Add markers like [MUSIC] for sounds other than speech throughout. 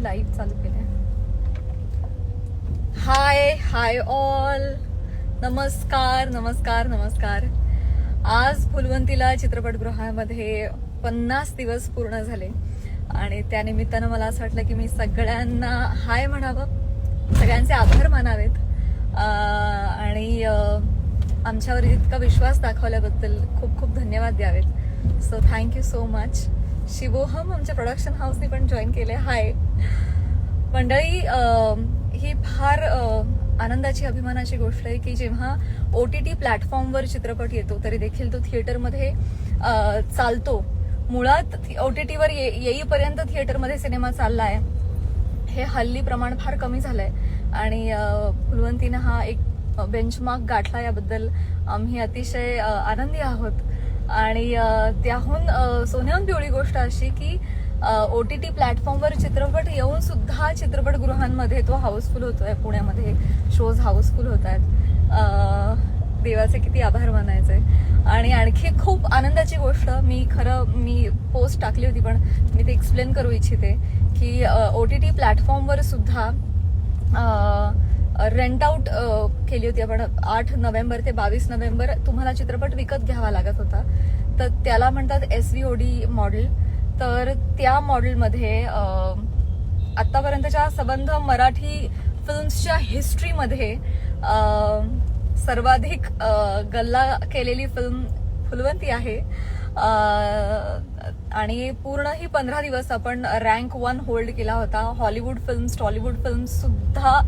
मी light चालू केलंय. हाय hi all नमस्कार नमस्कार नमस्कार. आज फुलवंतीला चित्रपटगृहामध्ये पन्नास दिवस पूर्ण झाले. आणि त्या निमित्तानं मला असं वाटलं की मी सगळ्यांना हाय म्हणावं. सगळ्यांचे आभार मानावेत. आणि आमच्यावर इतका विश्वास दाखवल्याबद्दल खूप खूप धन्यवाद द्यावेत. So thank you so much Shivoham आमच्या प्रोडक्शन हाऊसने पण जॉईन केले हाय मंडळी ही फार आनंदाची अभिमानाची गोष्ट आहे की जेव्हा ओ टी टी प्लॅटफॉर्मवर चित्रपट येतो तरी देखील तो थिएटरमध्ये चालतो. मुळात ओ टी टीवर ये येईपर्यंत थिएटरमध्ये सिनेमा चालला आहे हे हल्ली प्रमाण फार कमी झालंय. आणि अं, फुलवंतीनं हा एक बेंचमार्क गाठला याबद्दल आम्ही अतिशय आनंदी आहोत. आणि त्याहून सोन्याहून पिवळी गोष्ट अशी की ओ टी टी प्लॅटफॉर्मवर चित्रपट येऊन सुद्धा चित्रपटगृहांमध्ये तो हाऊसफुल होतोय पुण्यामध्ये शोज हाऊसफुल होत आहेत देवाचे किती आभार मानायचे. आणि आणखी खूप आनंदाची गोष्ट मी खरं मी पोस्ट टाकली होती पण मी ते एक्सप्लेन करू इच्छिते की ओ टी टी प्लॅटफॉर्मवर सुद्धा रेंट आउट केली होती. आपण आठ नोव्हेंबर ते बावीस नोव्हेंबर तुम्हाला चित्रपट विकत घ्यावा लागत होता. तर त्याला म्हणतात S V O D model. तर त्या मॉडेलमध्ये आत्तापर्यंतच्या आतापर्यंतच्या संबंध मराठी फिल्म्सच्या हिस्ट्रीमध्ये सर्वाधिक गल्ला केलेली फिल्म फुलवंती आहे. आणि पूर्ण ही पंधरा दिवस आपण रँक वन होल्ड केला होता. हॉलिवूड फिल्म्स टॉलिवूड फिल्म्स सुद्धा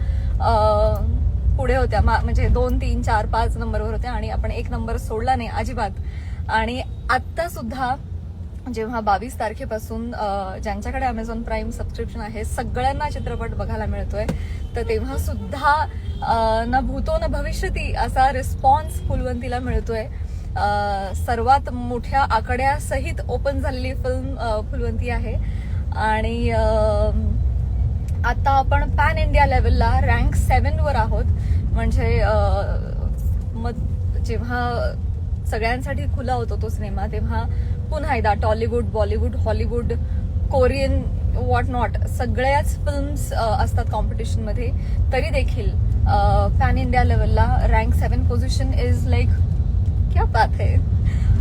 पुढे होत्या. मा- म्हणजे दोन तीन चार पाच नंबरवर होत्या आणि आपण एक नंबर सोडला नाही अजिबात. आणि आत्ता सुद्धा जेव्हा बावीस तारखेपासून ज्यांच्याकडे अमेझॉन प्राईम सबस्क्रिप्शन आहे सगळ्यांना चित्रपट बघायला मिळतोय. तर तेव्हा सुद्धा न भूतो न भविष्यती असा रिस्पॉन्स फुलवंतीला मिळतोय. सर्वात मोठ्या आकड्यासहित ओपन झालेली फिल्म फुलवंती आहे. आणि आता आपण पॅन इंडिया लेवलला रँक सेवनवर आहोत. म्हणजे मग जेव्हा सगळ्यांसाठी खुला होतो तो सिनेमा तेव्हा पुन्हा एकदा Tollywood Bollywood Hollywood Korean what not सगळ्याच फिल्म्स असतात कॉम्पिटिशनमध्ये तरी देखील पॅन इंडिया लेवलला rank seven position is like क्या बात आहे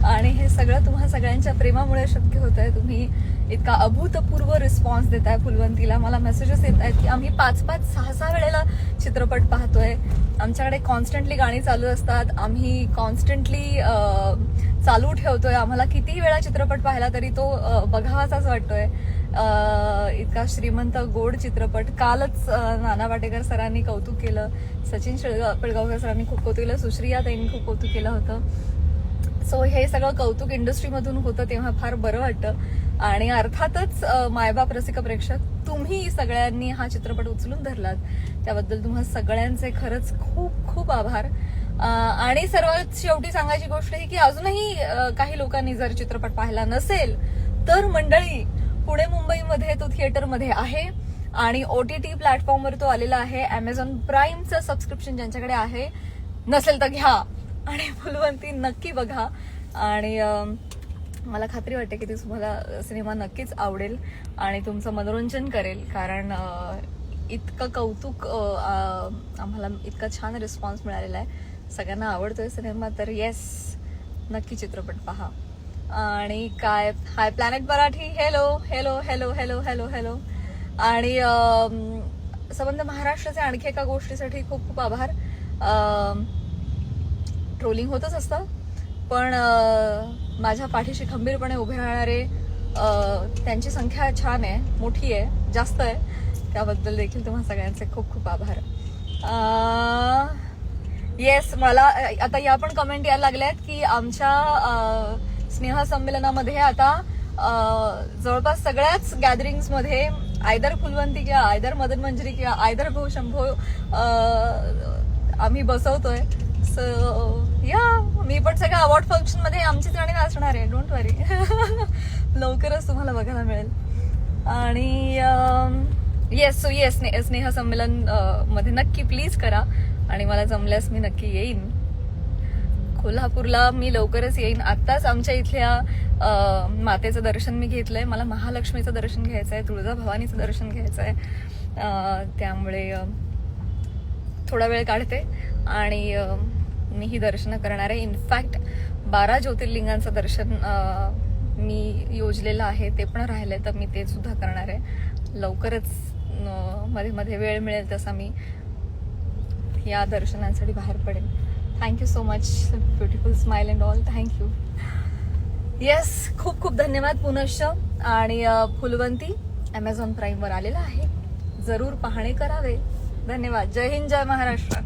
आणि हे सगळं तुम्हा सगळ्यांच्या प्रेमामुळे शक्य होत आहे. तुम्ही इतका अभूतपूर्व रिस्पॉन्स देताय फुलवंतीला. मला मेसेजेस येत आहेत की आम्ही पाच पाच सहा सहा वेळेला चित्रपट पाहतोय. आमच्याकडे कॉन्स्टंटली गाणी चालू असतात. आम्ही कॉन्स्टंटली चालू ठेवतोय. आम्हाला कितीही वेळा चित्रपट पाहिला तरी तो बघावासाच बघावाचाच वाटतोय. इतका श्रीमंत गोड चित्रपट. कालच नाना पाटेकर सरांनी कौतुक केलं. सचिन शिळगा पिळगावकर सरांनी खूप कौतुक केलं. सुश्रिया त्यांनी खूप कौतुक केलं होतं. सो हे सगळं कौतुक इंडस्ट्रीमधून होतं तेव्हा फार बरं वाटतं. आणि अर्थातच मायबाप रसिक प्रेक्षक तुम्ही सगळ्यांनी हा चित्रपट उचलून धरलात. त्याबद्दल तुम्हा सगळ्यांचे खरंच खूप खूप आभार. आणि सर्वात शेवटी सांगायची गोष्ट ही की अजूनही काही लोकांनी जर चित्रपट पाहिला नसेल तर मंडळी पुणे मुंबईमध्ये तो थिएटरमध्ये आहे. आणि ओ टी टी प्लॅटफॉर्मवर तो आलेला आहे. अमेझॉन प्राईमचं सबस्क्रिप्शन ज्यांच्याकडे आहे नसेल तर घ्या. आणि फुलवंती नक्की बघा. आणि मला खात्री वाटते की ती तुम्हाला सिनेमा नक्कीच आवडेल आणि तुमचं मनोरंजन करेल. कारण इतकं कौतुक आम्हाला इतका छान रिस्पॉन्स मिळालेला आहे. सगळ्यांना आवडतोय सिनेमा तर येस नक्की चित्रपट पहा. आणि काय hi planet Marathi hello hello hello hello hello hello आणि संबंध महाराष्ट्राचे आणखी एका गोष्टीसाठी खूप खूप आभार. ट्रोलिंग होतच असतं. पण माझ्या पाठीशी खंबीरपणे उभे राहणारे त्यांची संख्या छान आहे मोठी आहे जास्त आहे. त्याबद्दल देखील तुम्हा सगळ्यांचे खूप खूप आभार. येस मला आता या पण कमेंट यायला लागल्यात की आमच्या अं, संमेलनामध्ये आता जवळपास सगळ्याच गॅदरिंग्समध्ये आयदर फुलवंती किंवा आयदर मदन मंजरी किंवा आयदर भाऊ शंभो आम्ही बसवतोय. सो या मी पण सगळ्या अवॉर्ड फंक्शनमध्ये आमचीच गाणी नाचणार आहे. डोंट वरी [LAUGHS] लवकरच तुम्हाला बघायला मिळेल. आणि येस सो येस स्नेहा संमेलनमध्ये नक्की प्लीज करा. आणि मला जमल्यास मी नक्की येईन. कोल्हापूरला मी लवकरच येईन. आत्ताच आमच्या इथल्या मातेचं दर्शन मी घेतलंय. मला महालक्ष्मीचं दर्शन घ्यायचं आहे तुळजाभवानीचं दर्शन घ्यायचं आहे त्यामुळे थोडा वेळ काढते. आणि मी ही दर्शनं करणार आहे. इनफॅक्ट बारा ज्योतिर्लिंगांचं दर्शन मी योजलेलं आहे ते पण राहिलंय तर मी ते सुद्धा करणार आहे. लवकरच मध्ये मध्ये वेळ मिळेल तसा मी या दर्शनांसाठी बाहेर पडेल thank you so much beautiful smile and all thank you yes खूप खूप धन्यवाद पुनश्च. आणि फुलवंती ॲमेझॉन प्राईमवर आलेला आहे. जरूर पाहणे करावे. धन्यवाद. जय हिंद जय महाराष्ट्र.